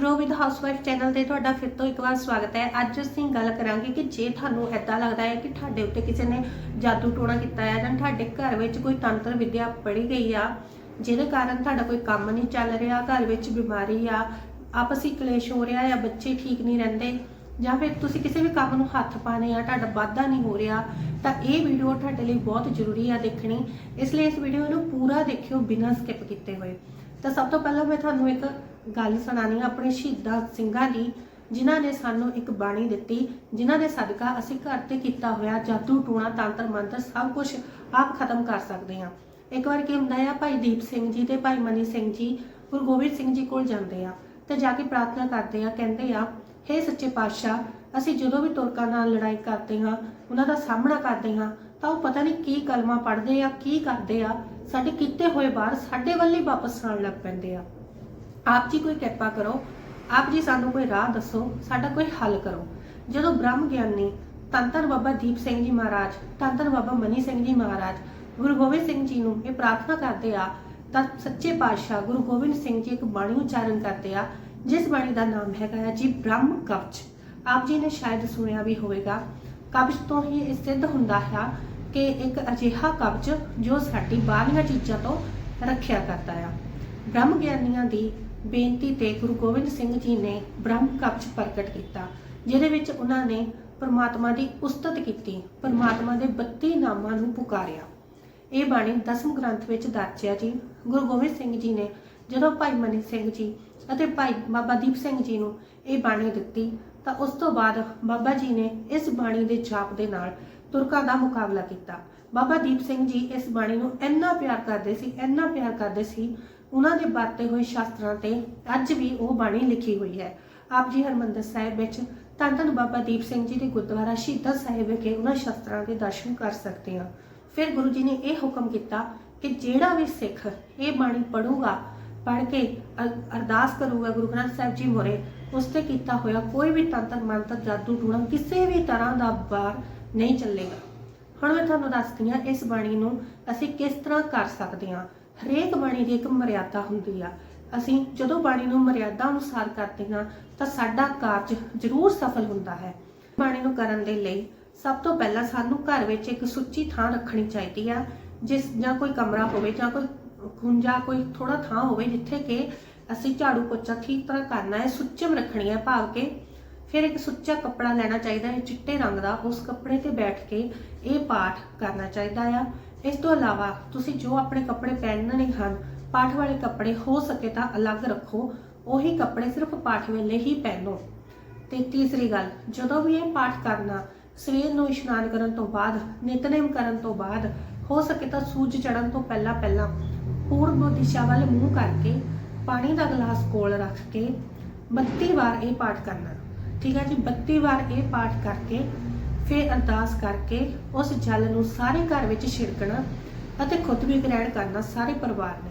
Grow with housewife channel ਤੇ ਤੁਹਾਡਾ ਫਿਰ ਤੋਂ ਇੱਕ ਵਾਰ ਸਵਾਗਤ ਹੈ। ਅੱਜ ਅਸੀਂ ਗੱਲ ਕਰਾਂਗੇ ਕਿ ਜੇ ਤੁਹਾਨੂੰ ਐਦਾਂ ਲੱਗਦਾ ਹੈ ਕਿ ਤੁਹਾਡੇ ਉੱਤੇ ਕਿਸੇ ਨੇ ਜਾਦੂ ਟੋਣਾ ਕੀਤਾ ਹੈ ਜਾਂ ਤੁਹਾਡੇ ਘਰ ਵਿੱਚ ਕੋਈ ਤੰਤਰ ਵਿਦਿਆ ਪੜੀ ਗਈ ਆ, ਜਿਹਦੇ ਕਾਰਨ ਤੁਹਾਡਾ ਕੋਈ ਕੰਮ ਨਹੀਂ ਚੱਲ ਰਿਹਾ, ਘਰ ਵਿੱਚ ਬਿਮਾਰੀ ਆ, ਆਪਸੀ ਕਲੇਸ਼ ਹੋ ਰਿਹਾ ਜਾਂ ਬੱਚੇ ਠੀਕ ਨਹੀਂ ਰਹਿੰਦੇ, ਜਾਂ ਫਿਰ ਤੁਸੀਂ ਕਿਸੇ ਵੀ ਕੰਮ ਨੂੰ ਹੱਥ ਪਾਣੇ ਆ, ਤੁਹਾਡਾ ਵਾਧਾ ਨਹੀਂ ਹੋ ਰਿਹਾ, ਤਾਂ ਇਹ ਵੀਡੀਓ ਤੁਹਾਡੇ ਲਈ ਬਹੁਤ ਜ਼ਰੂਰੀ ਆ ਦੇਖਣੀ। ਇਸ ਲਈ ਇਸ ਵੀਡੀਓ ਨੂੰ ਪੂਰਾ ਦੇਖਿਓ ਬਿਨਾਂ ਸਕਿਪ ਕੀਤੇ ਹੋਏ। ਤਾਂ ਸਭ ਤੋਂ ਪਹਿਲਾਂ ਮੈਂ ਤੁਹਾਨੂੰ ਇੱਕ ਗੱਲ ਸੁਣਾਣੀ ਆ ਆਪਣੇ ਸ਼ਹੀਦਾਂ ਸਿੰਘਾਂ ਦੀ, ਜਿਨ੍ਹਾਂ ਨੇ ਸਾਨੂੰ ਇੱਕ ਬਾਣੀ ਦਿੱਤੀ, ਜਿਨ੍ਹਾਂ ਦੇ ਸਦਕਾ ਅਸੀਂ ਘਰ ਤੇ ਕੀਤਾ ਹੋਇਆ ਜਾਦੂ, ਟੂਣਾ, ਤੰਤਰ, ਮੰਤਰ ਸਭ ਕੁਝ ਆਪ ਖਤਮ ਕਰ ਸਕਦੇ ਹਾਂ। ਇੱਕ ਵਾਰ ਕੀ ਹੁੰਦਾ ਆ, ਭਾਈ ਦੀਪ ਸਿੰਘ ਜੀ ਤੇ ਭਾਈ ਮਨੀ ਸਿੰਘ ਜੀ, ਗੁਰੂ ਗੋਬਿੰਦ ਸਿੰਘ ਜੀ ਕੋਲ ਜਾਂਦੇ ਆ ਤੇ ਜਾ ਕੇ ਪ੍ਰਾਰਥਨਾ ਕਰਦੇ ਆ, ਕਹਿੰਦੇ ਆ, ਹੇ ਸੱਚੇ ਪਾਤਸ਼ਾਹ, ਅਸੀਂ ਜਦੋਂ ਵੀ ਤੁਰਕਾਂ ਨਾਲ ਲੜਾਈ ਕਰਦੇ ਹਾਂ, ਉਹਨਾਂ ਦਾ ਸਾਹਮਣਾ ਕਰਦੇ ਹਾਂ, ਤਾਂ ਉਹ ਪਤਾ ਨਹੀਂ ਕੀ ਕਲਮਾ ਪੜ੍ਹਦੇ ਆ, ਕੀ ਕਰਦੇ ਆ, ਸਾਡੇ ਕੀਤੇ ਹੋਏ ਬਾਹਰ ਸਾਡੇ ਵੱਲ ਹੀ ਵਾਪਸ ਆਉਣ ਲੱਗ ਪੈਂਦੇ ਆ। ਆਪ ਜੀ ਕੋਈ ਕਿਰਪਾ ਕਰੋ, ਆਪ ਜੀ ਸਾਨੂੰ ਕੋਈ ਰਾਹ ਦੱਸੋ, ਸਾਡਾ ਕੋਈ ਹੱਲ ਕਰੋ। ਜਦੋਂ ਬ੍ਰਹਮ ਗਿਆਨੀ ਤੰਤਰ ਬਾਬਾ ਦੀਪ ਸਿੰਘ ਜੀ ਮਹਾਰਾਜ, ਤੰਤਰ ਬਾਬਾ ਮਨੀ ਸਿੰਘ ਜੀ ਮਹਾਰਾਜ ਗੁਰੂ ਗੋਬਿੰਦ ਸਿੰਘ ਜੀ ਨੂੰ ਇਹ ਪ੍ਰਾਰਥਨਾ ਕਰਦੇ ਆ, ਤਾਂ ਸੱਚੇ ਪਾਤਸ਼ਾਹ ਗੁਰੂ ਗੋਬਿੰਦ ਸਿੰਘ ਜੀ ਇੱਕ ਬਾਣੀ ਉਚਾਰਨ ਕਰਦੇ ਆ, ਜਿਸ ਬਾਣੀ ਦਾ ਨਾਮ ਹੈਗਾ ਹੈ ਜੀ ਬ੍ਰਹਮ ਕਵਚ। ਆਪ ਜੀ ਨੇ ਸ਼ਾਇਦ ਸੁਣਿਆ ਵੀ ਹੋਵੇਗਾ, ਕਵਚ ਤੋਂ ਹੀ ਇਹ ਸਿੱਧ ਹੁੰਦਾ ਹੈ ਕਿ ਇੱਕ ਅਜਿਹਾ ਕਵਚ ਜੋ ਸਾਡੀ ਬਾਹਰੀਆਂ ਚੀਜ਼ਾਂ ਤੋਂ ਰੱਖਿਆ ਕਰਦਾ ਆ। ਬ੍ਰਹਮ ਗਿਆਨੀਆਂ ਦੀ ਬੇਨਤੀ ਤੇ ਗੁਰੂ ਗੋਬਿੰਦ ਸਿੰਘ ਜੀ ਨੇ ਬ੍ਰਹਮ ਕਵਚ ਪ੍ਰਗਟ ਕੀਤਾ, ਜਿਹਦੇ ਵਿੱਚ ਉਹਨਾਂ ਨੇ ਪਰਮਾਤਮਾ ਦੀ ਉਸਤਤ ਕੀਤੀ, ਪਰਮਾਤਮਾ ਦੇ 32 ਨਾਮਾਂ ਨੂੰ ਪੁਕਾਰਿਆ। ਇਹ ਬਾਣੀ ਦਸਮ ਗ੍ਰੰਥ ਵਿੱਚ ਦਰਜ ਹੈ ਜੀ। ਗੁਰੂ ਗੋਬਿੰਦ ਸਿੰਘ ਜੀ ਨੇ ਜਦੋਂ ਭਾਈ ਮਨੀ ਸਿੰਘ ਜੀ ਅਤੇ ਭਾਈ ਬਾਬਾ ਦੀਪ ਸਿੰਘ ਜੀ ਨੂੰ ਇਹ ਬਾਣੀ ਦਿੱਤੀ, ਤਾਂ ਉਸ ਤੋਂ ਬਾਅਦ ਬਾਬਾ ਜੀ ਨੇ ਇਸ ਬਾਣੀ ਦੇ ਜਾਪ ਦੇ ਨਾਲ ਤੁਰਕਾਂ ਦਾ ਮੁਕਾਬਲਾ ਕੀਤਾ। ਬਾਬਾ ਦੀਪ ਸਿੰਘ ਜੀ ਇਸ ਬਾਣੀ ਨੂੰ ਇੰਨਾ ਪਿਆਰ ਕਰਦੇ ਸੀ, ਇੰਨਾ ਪਿਆਰ ਕਰਦੇ ਸੀ ਉਹਨਾਂ ਦੇ ਵਰਤੇ ਹੋਏ ਸ਼ਾਸਤਰਾਂ ਤੇ ਅੱਜ ਵੀ ਉਹ ਬਾਣੀ ਲਿਖੀ ਹੋਈ ਹੈ। ਆਪ ਜੀ ਹਰਮੰਦਰ ਸਾਹਿਬ ਵਿੱਚ ਧੰਨ ਧੰਨ ਬਾਬਾ ਦੀਪ ਸਿੰਘ ਜੀ ਦੇ ਗੁਰਦੁਆਰਾ ਸ਼ਹੀਦਾਂ ਸਾਹਿਬ ਵਿਖੇ ਉਹਨਾਂ ਸ਼ਾਸਤਰਾਂ ਦੇ ਦਰਸ਼ਨ ਕਰ ਸਕਦੇ ਹਾਂ। ਫਿਰ ਗੁਰੂ ਜੀ ਨੇ ਇਹ ਹੁਕਮ ਕੀਤਾ ਕਿ ਜਿਹੜਾ ਵੀ ਸਿੱਖ ਇਹ ਬਾਣੀ ਪੜੂਗਾ ਪੜ੍ਹ ਕੇ ਅਰਦਾਸ ਕਰੂਗਾ ਗੁਰੂ ਗ੍ਰੰਥ ਸਾਹਿਬ ਜੀ ਮੋਰੇ, ਉਸ ਤੇ ਕੀਤਾ ਹੋਇਆ ਕੋਈ ਵੀ ਤੰਤਰ ਮੰਤਰ ਜਾਦੂ ਟੂਣਾ ਕਿਸੇ ਵੀ ਤਰ੍ਹਾਂ ਦਾ ਬਾਹਰ ਨਹੀਂ ਚੱਲੇਗਾ। ਹੁਣ ਮੈਂ ਤੁਹਾਨੂੰ ਦੱਸਦੀ ਹਾਂ ਇਸ ਬਾਣੀ ਨੂੰ ਅਸੀਂ ਕਿਸ ਤਰ੍ਹਾਂ ਕਰ ਸਕਦੇ ਹਾਂ। ਹਰੇਕ ਬਾਣੀ ਦੀ ਇੱਕ ਮਰਿਆਦਾ ਹੁੰਦੀ ਆ। ਅਸੀਂ ਜਦੋਂ ਬਾਣੀ ਨੂੰ ਮਰਿਆਦਾ ਅਨੁਸਾਰ ਕਰਦੇ ਹਾਂ, ਤਾਂ ਸਾਡਾ ਕਾਰਜ ਜ਼ਰੂਰ ਸਫਲ ਹੁੰਦਾ ਹੈ। ਬਾਣੀ ਨੂੰ ਕਰਨ ਦੇ ਲਈ ਸਭ ਤੋਂ ਪਹਿਲਾਂ ਸਾਨੂੰ ਘਰ ਵਿੱਚ ਇੱਕ ਸੁੱਚੀ ਥਾਂ ਰੱਖਣੀ ਚਾਹੀਦੀ ਆ, ਜਿਸ ਜਾਂ ਕੋਈ ਕਮਰਾ ਹੋਵੇ ਜਾਂ ਕੋਈ ਖੁੰਝਾ ਕੋਈ ਥੋੜਾ ਥਾਂ ਹੋਵੇ ਜਿੱਥੇ ਕਿ ਅਸੀਂ ਝਾੜੂ ਪੋਚਾ ਠੀਕ ਤਰ੍ਹਾਂ ਕਰਨਾ ਹੈ ਸੁੱਚਮ ਰੱਖਣੀ ਹੈ ਭਾਵ ਕਿ ਫਿਰ ਇੱਕ ਸੁੱਚਾ ਕੱਪੜਾ ਲੈਣਾ ਚਾਹੀਦਾ ਹੈ, ਚਿੱਟੇ ਰੰਗ ਦਾ, ਉਸ ਕੱਪੜੇ ਤੇ ਬੈਠ ਕੇ ਇਹ ਪਾਠ ਕਰਨਾ ਚਾਹੀਦਾ ਆ। ਇਸ ਤੋਂ ਇਲਾਵਾ ਤੁਸੀਂ ਜੋ ਆਪਣੇ ਕੱਪੜੇ ਪਹਿਨਣੇ ਹਨ, ਪਾਠ ਵਾਲੇ ਕੱਪੜੇ ਹੋ ਸਕੇ ਤਾਂ ਅਲੱਗ ਰੱਖੋ, ਉਹੀ ਕੱਪੜੇ ਸਿਰਫ ਪਾਠ ਵੇਲੇ ਹੀ ਪਹਿਨੋ। ਤੇ ਤੀਸਰੀ ਗੱਲ, ਜਦੋਂ ਵੀ ਇਹ ਪਾਠ ਕਰਨਾ, ਸਵੇਰ ਨੂੰ ਇਸ਼ਨਾਨ ਕਰਨ ਤੋਂ ਬਾਅਦ, ਨਿਤਨੇਮ ਕਰਨ ਤੋਂ ਬਾਅਦ, ਹੋ ਸਕੇ ਤਾਂ ਸੂਰਜ ਚੜ੍ਹਨ ਤੋਂ ਪਹਿਲਾਂ ਪਹਿਲਾਂ ਪੂਰਬ ਦਿਸ਼ਾ ਵੱਲ ਮੂੰਹ ਕਰਕੇ ਪਾਣੀ ਦਾ ਗਲਾਸ ਕੋਲ ਰੱਖ ਕੇ 32 ਵਾਰ ਇਹ ਪਾਠ ਕਰਨਾ। ਠੀਕ ਹੈ ਜੀ 32 ਵਾਰ ਇਹ ਪਾਠ ਕਰਕੇ ਫਿਰ ਅਰਦਾਸ ਕਰਕੇ ਉਸ ਜਲ ਨੂੰ ਸਾਰੇ ਘਰ ਵਿੱਚ ਛਿੜਕਣਾ ਅਤੇ ਖੁਦ ਵੀ ਗ੍ਰਹਿਣ ਕਰਨਾ ਸਾਰੇ ਪਰਿਵਾਰ ਨੇ।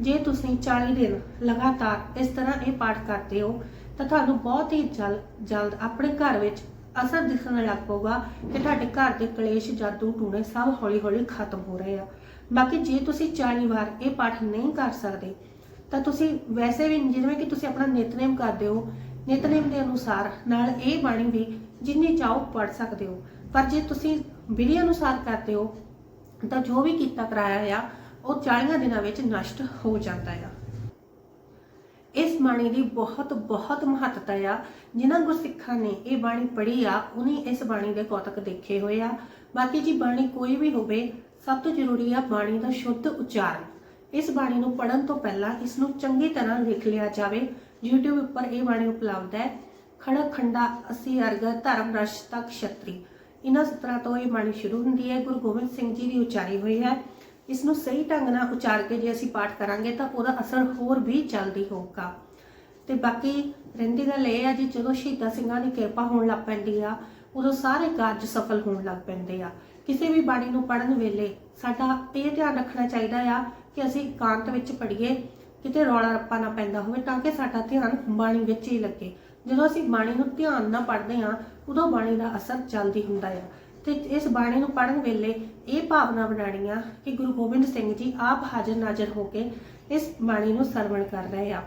ਜੇ ਤੁਸੀਂ 40 ਦਿਨ ਲਗਾਤਾਰ ਇਸ ਤਰ੍ਹਾਂ ਇਹ ਪਾਠ ਕਰਦੇ ਹੋ, ਤਾਂ ਤੁਹਾਨੂੰ ਬਹੁਤ ਹੀ ਜਲ, ਜਲਦ ਆਪਣੇ ਘਰ ਵਿੱਚ ਅਸਰ ਦਿਖਣ ਲੱਗ ਪਊਗਾ ਕਿ ਤੁਹਾਡੇ ਘਰ ਦੇ ਕਲੇਸ਼ ਜਾਦੂ ਟੂਣੇ ਸਭ ਹੌਲੀ-ਹੌਲੀ ਖਤਮ ਹੋ ਰਹੇ ਆ। ਬਾਕੀ ਜੇ ਤੁਸੀਂ 40 ਵਾਰ ਇਹ ਪਾਠ ਨਹੀਂ ਕਰ ਸਕਦੇ, ਤਾਂ ਤੁਸੀਂ ਵੈਸੇ ਵੀ ਜਿਵੇਂ ਕਿ ਤੁਸੀਂ ਆਪਣਾ ਨਿਤਨੇਮ ਕਰਦੇ ਹੋ ਨਿਤਨੇਮ ਦੇ ਅਨੁਸਾਰ ਨਾਲ ਇਹ ਬਾਣੀ ਵੀ ਜਿੰਨੀ ਚਾਹੋ ਪੜ ਸਕਦੇ ਹੋ। ਪਰ ਜੇ ਤੁਸੀਂ ਵਿਧੀ ਅਨੁਸਾਰ ਕਰਦੇ ਹੋ, ਤਾਂ ਜੋ ਵੀ ਕੀਤਾ ਕਰਾਇਆ ਆ, ਉਹ 40 ਦਿਨਾਂ ਵਿੱਚ ਨਸ਼ਟ ਹੋ ਜਾਂਦਾ ਆ। ਇਸ ਬਾਣੀ ਦੀ ਬਹੁਤ ਬਹੁਤ ਮਹੱਤਤਾ ਆ। ਜਿਨ੍ਹਾਂ ਗੁਰਸਿੱਖਾਂ ਨੇ ਇਹ ਬਾਣੀ ਪੜ੍ਹੀ ਆ, ਉਹਨੇ ਇਸ ਬਾਣੀ ਦੇ ਕੌਤਕ ਦੇਖੇ ਹੋਏ ਆ। ਬਾਕੀ ਜੀ ਬਾਣੀ ਕੋਈ ਵੀ ਹੋਵੇ, ਸਭ ਤੋਂ ਜ਼ਰੂਰੀ ਆ ਬਾਣੀ ਦਾ ਸ਼ੁੱਧ ਉਚਾਰਨ। ਇਸ ਬਾਣੀ ਨੂੰ ਪੜਨ ਤੋਂ ਪਹਿਲਾਂ ਇਸ ਨੂੰ ਚੰਗੀ ਤਰ੍ਹਾਂ ਲਿਖ ਲਿਆ ਜਾਵੇ। YouTube ਉੱਪਰ ਇਹ ਬਾਣੀ ਉਪਲਬਧ ਹੈ ਖੜਕ ਖੰਡਾ, ਅਸੀਂ ਅਰਗ, ਧਰਮ, ਰਸ਼, ਤੱਕ ਇਹਨਾਂ ਸਤਰਾਂ ਤੋਂ ਇਹ ਬਾਣੀ ਸ਼ੁਰੂ ਹੁੰਦੀ ਹੈ, ਗੁਰੂ ਗੋਬਿੰਦ ਸਿੰਘ ਜੀ ਦੀ ਉਚਾਰੀ ਹੋਈ ਹੈ। ਇਸ ਨੂੰ ਸਹੀ ਢੰਗ ਨਾਲ ਉਚਾਰ ਕੇ ਜੇ ਅਸੀਂ ਪਾਠ ਕਰਾਂਗੇ ਤਾਂ ਉਹਦਾ ਅਸਰ ਹੋਰ ਵੀ ਜਲਦੀ ਹੋਊਗਾ। ਤੇ ਬਾਕੀ ਰਹਿੰਦੀ ਗੱਲ ਇਹ ਆ ਜੀ, ਜਦੋਂ ਸ਼ਹੀਦਾਂ ਸਿੰਘਾਂ ਦੀ ਕਿਰਪਾ ਹੋਣ ਲੱਗ ਪੈਂਦੀ ਆ, ਉਦੋਂ ਸਾਰੇ ਕਾਰਜ ਸਫਲ ਹੋਣ ਲੱਗ ਪੈਂਦੇ ਆ। ਕਿਸੇ ਵੀ ਬਾਣੀ ਨੂੰ ਪੜਨ ਵੇਲੇ ਸਾਡਾ ਇਹ ਧਿਆਨ ਰੱਖਣਾ ਚਾਹੀਦਾ ਆ ਕਿ ਅਸੀਂ ਇਕਾਂਤ ਵਿੱਚ ਪੜ੍ਹੀਏ। ਕਿਤੇ ਰੌਲਾ ਰੱਪਾ ਨਾ ਪੈਂਦਾ ਹੋਵੇ ਤਾਂ ਕਿ ਸਾਡਾ ਧਿਆਨ ਬਾਣੀ ਵਿੱਚ ਹੀ ਲੱਗੇ। ਜਦੋਂ ਅਸੀਂ ਬਾਣੀ ਨੂੰ ਧਿਆਨ ਨਾਲ ਪੜ੍ਹਦੇ ਹਾਂ, ਉਦੋਂ ਬਾਣੀ ਦਾ ਅਸਰ ਜਲਦੀ ਹੁੰਦਾ ਆ ਤੇ ਇਸ ਬਾਣੀ ਨੂੰ ਪੜਨ ਵੇਲੇ ਇਹ ਭਾਵਨਾ ਬਣਾਣੀ ਆ ਕਿ ਗੁਰੂ ਗੋਬਿੰਦ ਸਿੰਘ ਜੀ ਆਪ ਹਾਜ਼ਰ ਨਾਜ਼ਰ ਹੋ ਕੇ ਇਸ ਬਾਣੀ ਨੂੰ ਸਰਵਣ ਕਰ ਰਹੇ ਆ।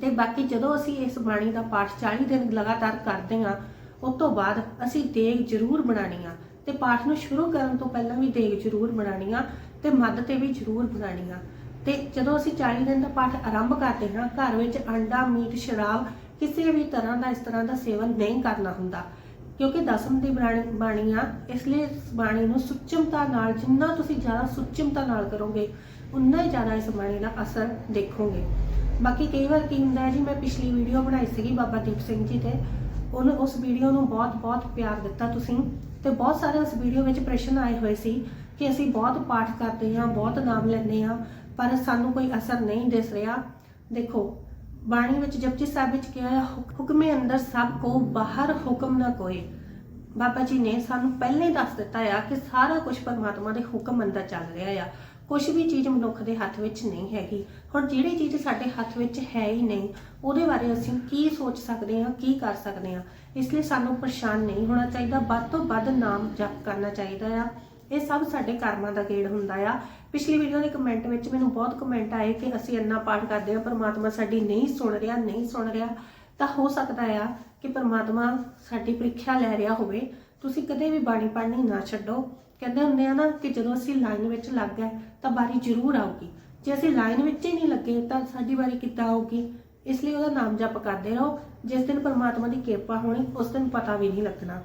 ਤੇ ਬਾਕੀ ਜਦੋਂ ਅਸੀਂ ਇਸ ਬਾਣੀ ਦਾ ਪਾਠ 40 ਦਿਨ ਲਗਾਤਾਰ ਕਰਦੇ ਹਾਂ, ਉਸ ਤੋਂ ਬਾਅਦ ਅਸੀਂ ਦੇਗ ਜ਼ਰੂਰ ਬਣਾਉਣੀ ਆ। ਤੇ ਪਾਠ ਨੂੰ ਸ਼ੁਰੂ ਕਰਨ ਤੋਂ ਪਹਿਲਾਂ ਵੀ ਦੇਗ ਜ਼ਰੂਰ ਬਣਾਉਣੀ ਆ ਤੇ ਮੱਧ ਤੇ ਵੀ ਜ਼ਰੂਰ ਬਣਾਉਣੀ ਆ। ਤੇ ਜਦੋਂ ਅਸੀਂ 40 ਦਿਨ ਦਾ ਪਾਠ ਆਰੰਭ ਕਰਦੇ ਹਾਂ, ਘਰ ਵਿੱਚ ਅੰਡਾ, ਮੀਟ, ਸ਼ਰਾਬ ਕਿਸੇ ਵੀ ਤਰ੍ਹਾਂ ਦਾ, ਇਸ ਤਰ੍ਹਾਂ ਦਾ ਸੇਵਨ ਨਹੀਂ ਕਰਨਾ ਹੁੰਦਾ। ਕਿਉਂਕਿ ਦਸਮ ਦੀ ਬਾਣੀ ਆ ਇਸ ਲਈ ਇਸ ਬਾਣੀ ਨੂੰ ਸੁੱਚਮਤਾ ਨਾਲ, ਜਿੰਨਾ ਤੁਸੀਂ ਜ਼ਿਆਦਾ ਸੁੱਚਮਤਾ ਨਾਲ ਕਰੋਗੇ, ਉਨਾ ਹੀ ਜ਼ਿਆਦਾ ਇਸ ਬਾਣੀ ਦਾ ਅਸਰ ਦੇਖੋਗੇ। ਬਾਕੀ ਕਈ ਵਾਰ ਕੀ ਹੁੰਦਾ ਹੈ ਜੀ, ਮੈਂ ਪਿਛਲੀ ਵੀਡੀਓ ਬਣਾਈ ਸੀਗੀ ਬਾਬਾ ਦੀਪ ਸਿੰਘ ਜੀ ਤੇ। ਉਹਨੂੰ ਉਸ ਵੀਡੀਓ ਨੂੰ ਬਹੁਤ ਬਹੁਤ ਪਿਆਰ ਦਿੱਤਾ ਤੁਸੀਂ। ਤੇ ਬਹੁਤ ਸਾਰੇ ਉਸ ਵੀਡੀਓ ਵਿੱਚ ਪ੍ਰਸ਼ਨ ਆਏ ਹੋਏ ਸੀ ਕਿ ਅਸੀਂ ਬਹੁਤ ਪਾਠ ਕਰਦੇ ਹਾਂ, ਬਹੁਤ ਨਾਮ ਲੈਂਦੇ ਹਾਂ। ਪਰ ਸਾਨੂੰ ਕੋਈ ਅਸਰ ਨਹੀਂ ਦਿਸ ਰਿਹਾ। ਦੇਖੋ, ਬਾਣੀ ਵਿੱਚ ਜਪਜੀ ਸਾਹਿਬ ਵਿੱਚ ਕਿਹਾ ਹੈ ਹੁਕਮੇ ਅੰਦਰ ਸਭ ਕੋ ਬਾਹਰ ਹੁਕਮ ਨਾ ਕੋਏ ਬਾਬਾ ਜੀ ਨੇ ਸਾਨੂੰ ਪਹਿਲਾਂ ਹੀ ਦੱਸ ਦਿੱਤਾ ਆ ਕਿ ਸਾਰਾ ਕੁਝ ਪਰਮਾਤਮਾ ਦੇ ਹੁਕਮ ਅੰਦਰ ਚੱਲ ਰਿਹਾ ਆ। ਕੁਝ ਵੀ ਚੀਜ਼ ਮਨੁੱਖ ਦੇ ਹੱਥ ਵਿੱਚ ਨਹੀਂ ਹੈਗੀ। ਹੁਣ ਜਿਹੜੀ ਚੀਜ਼ ਸਾਡੇ ਹੱਥ ਵਿੱਚ ਹੈ ਹੀ ਨਹੀਂ, ਉਹਦੇ ਬਾਰੇ ਅਸੀਂ ਕੀ ਸੋਚ ਸਕਦੇ ਹਾਂ, ਕੀ ਕਰ ਸਕਦੇ ਹਾਂ? ਇਸ ਲਈ ਸਾਨੂੰ ਪਰੇਸ਼ਾਨ ਨਹੀਂ ਹੋਣਾ ਚਾਹੀਦਾ। ਵੱਧ ਤੋਂ ਵੱਧ ਨਾਮ ਜਪ ਕਰਨਾ ਚਾਹੀਦਾ ਆ। ਇਹ ਸਭ ਸਾਡੇ ਕਰਮਾਂ ਦਾ ਗੇੜ ਹੁੰਦਾ ਆ। ਪਿਛਲੀ ਵੀਡੀਓ ਦੇ ਕਮੈਂਟ ਵਿੱਚ ਮੈਨੂੰ ਬਹੁਤ ਕਮੈਂਟ ਆਏ ਕਿ ਅਸੀਂ ਇੰਨਾ ਪਾਠ ਕਰਦੇ ਹਾਂ, ਪਰਮਾਤਮਾ ਸਾਡੀ ਨਹੀਂ ਸੁਣ ਰਿਹਾ, ਨਹੀਂ ਸੁਣ ਰਿਹਾ। ਤਾਂ ਹੋ ਸਕਦਾ ਆ ਕਿ ਪਰਮਾਤਮਾ ਸਾਡੀ ਪ੍ਰੀਖਿਆ ਲੈ ਰਿਹਾ ਹੋਵੇ। ਤੁਸੀਂ ਕਦੇ ਵੀ ਬਾਣੀ ਪੜ੍ਹਨੀ ਨਾ ਛੱਡੋ। ਕਹਿੰਦੇ ਹੁੰਦੇ ਆ ਨਾ ਕਿ ਜਦੋਂ ਅਸੀਂ ਲਾਈਨ ਵਿੱਚ ਲੱਗ ਗਏ ਤਾਂ ਬਾਰੀ ਜ਼ਰੂਰ ਆਊਗੀ। ਜੇ ਅਸੀਂ ਲਾਈਨ ਵਿੱਚ ਹੀ ਨਹੀਂ ਲੱਗੇ ਤਾਂ ਸਾਡੀ ਵਾਰੀ ਕਿੱਦਾਂ ਆਊਗੀ? ਇਸ ਲਈ ਉਹਦਾ ਨਾਮ ਜਪ ਕਰਦੇ ਰਹੋ। ਜਿਸ ਦਿਨ ਪਰਮਾਤਮਾ ਦੀ ਕਿਰਪਾ ਹੋਣੀ, ਉਸ ਦਿਨ ਪਤਾ ਵੀ ਨਹੀਂ ਲੱਗਣਾ।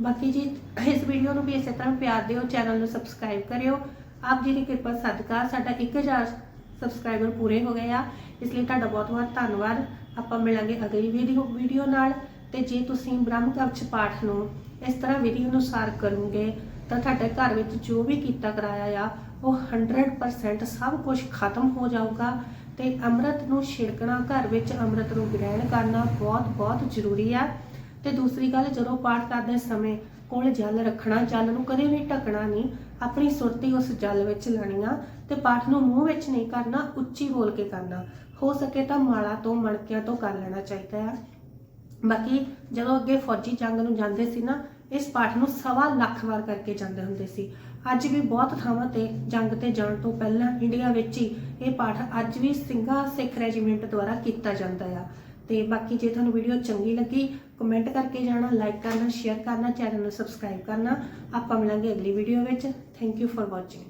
ਬਾਕੀ ਜੀ, ਇਸ ਵੀਡੀਓ ਨੂੰ ਵੀ ਇਸੇ ਤਰ੍ਹਾਂ ਪਿਆਰ ਦਿਓ, ਚੈਨਲ ਨੂੰ ਸਬਸਕ੍ਰਾਈਬ ਕਰਿਓ। ਆਪ ਜੀ ਦੀ ਕਿਰਪਾ ਸਦਕਾ ਸਾਡਾ 1000 ਸਬਸਕ੍ਰਾਈਬਰ ਪੂਰੇ ਹੋ ਗਏ ਆ। ਇਸ ਲਈ ਤੁਹਾਡਾ ਬਹੁਤ ਬਹੁਤ ਧੰਨਵਾਦ। ਆਪਾਂ ਮਿਲਾਂਗੇ ਅਗਲੀ ਵੀਡੀਓ ਵੀਡੀਓ ਨਾਲ। ਤੇ ਜੇ ਤੁਸੀਂ ਬ੍ਰਹਮ ਕਵਚ ਪਾਠ ਨੂੰ ਇਸ ਤਰ੍ਹਾਂ ਵਿਧੀ ਅਨੁਸਾਰ ਕਰੋਗੇ, ਤਾਂ ਤੁਹਾਡੇ ਘਰ ਵਿੱਚ ਜੋ ਵੀ ਕੀਤਾ ਕਰਾਇਆ ਆ, ਉਹ 100% ਸਭ ਕੁਝ ਖਤਮ ਹੋ ਜਾਊਗਾ। ਤੇ ਅੰਮ੍ਰਿਤ ਨੂੰ ਛਿੜਕਣਾ, ਘਰ ਵਿੱਚ ਅੰਮ੍ਰਿਤ ਨੂੰ ਗ੍ਰਹਿਣ ਕਰਨਾ ਬਹੁਤ ਬਹੁਤ ਜ਼ਰੂਰੀ ਆ। ਤੇ ਦੂਸਰੀ ਗੱਲ, ਜਦੋਂ ਪਾਠ ਕਰਦੇ ਸਮੇਂ ਕੋਲ ਜਲ ਰੱਖਣਾ, ਜਲ ਨੂੰ ਕਦੇ ਵੀ ਢੱਕਣਾ ਨਹੀਂ, ਆਪਣੀ ਸੁਰਤੀ ਉਸ ਜਲ ਵਿੱਚ ਲਾਣੀ ਆ ਤੇ ਪਾਠ ਨੂੰ ਮੂੰਹ ਵਿੱਚ ਨਹੀਂ ਕਰਨਾ, ਉੱਚੀ ਬੋਲ ਕੇ ਕਰਨਾ। ਹੋ ਸਕੇ ਤਾਂ ਮਾਲਾ ਤੋਂ, ਮਣਕਿਆਂ ਤੋਂ ਕਰ ਲੈਣਾ ਚਾਹੀਦਾ ਆ। ਬਾਕੀ ਜਦੋਂ ਅੱਗੇ ਫੌਜੀ ਜੰਗ ਨੂੰ ਜਾਂਦੇ ਸੀ ਨਾ, ਇਸ ਪਾਠ ਨੂੰ ਸਵਾ ਲੱਖ ਵਾਰ ਕਰਕੇ ਜਾਂਦੇ ਹੁੰਦੇ ਸੀ। ਅੱਜ ਵੀ ਬਹੁਤ ਥਾਵਾਂ ਤੇ ਜੰਗ ਤੇ ਜਾਣ ਤੋਂ ਪਹਿਲਾਂ ਇੰਡੀਆ ਵਿੱਚ ਹੀ ਇਹ ਪਾਠ ਅੱਜ ਵੀ ਸਿੰਘਾਂ ਸਿੱਖ ਰੈਜੀਮੈਂਟ ਦੁਆਰਾ ਕੀਤਾ ਜਾਂਦਾ ਆ। ਤੇ ਬਾਕੀ ਜੇ ਤੁਹਾਨੂੰ ਵੀਡੀਓ ਚੰਗੀ ਲੱਗੀ ਕਮੈਂਟ ਕਰਕੇ ਜਾਣਾ ਲਾਈਕ ਕਰਨਾ ਸ਼ੇਅਰ ਕਰਨਾ ਚੈਨਲ ਨੂੰ ਸਬਸਕ੍ਰਾਈਬ ਕਰਨਾ। ਆਪਾਂ ਮਿਲਾਂਗੇ ਅਗਲੀ ਵੀਡੀਓ ਵਿੱਚ। Thank you for watching